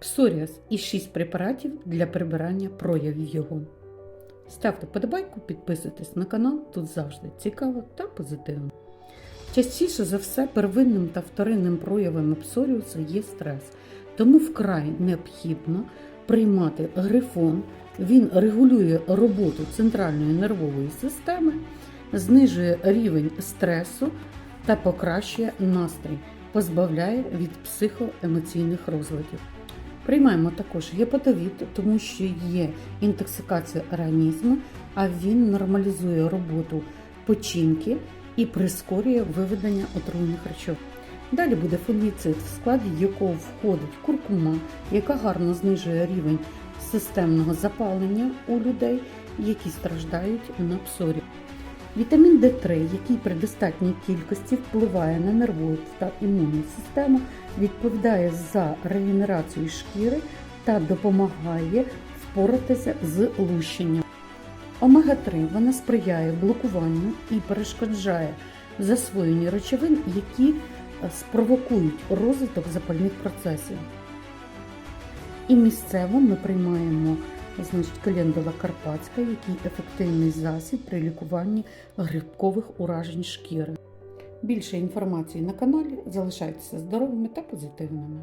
псоріаз і 6 препаратів для прибирання проявів його. Ставте подобайку, підписуйтесь на канал, тут завжди цікаво та позитивно. Частіше за все, первинним та вторинним проявами псоріусу є стрес, тому вкрай необхідно приймати грифон. Він регулює роботу центральної нервової системи, знижує рівень стресу та покращує настрій, позбавляє від психоемоційних розладів. Приймаємо також гепатовід, тому що є інтоксикація організму, а він нормалізує роботу печінки і прискорює виведення отруйних речовин. Далі буде фунгіцид, в складі якого входить куркума, яка гарно знижує рівень системного запалення у людей, які страждають на псорі. Вітамін D3, який при достатній кількості впливає на нервову та імунну систему, відповідає за регенерацію шкіри та допомагає впоратися з лущенням. Омега-3 вона сприяє блокуванню і перешкоджає засвоєнню речовин, які е, спровокують розвиток запальних процесів. І місцево ми приймаємо значить, календула карпатська, який ефективний засіб при лікуванні грибкових уражень шкіри. Більше інформації на каналі. Залишайтеся здоровими та позитивними.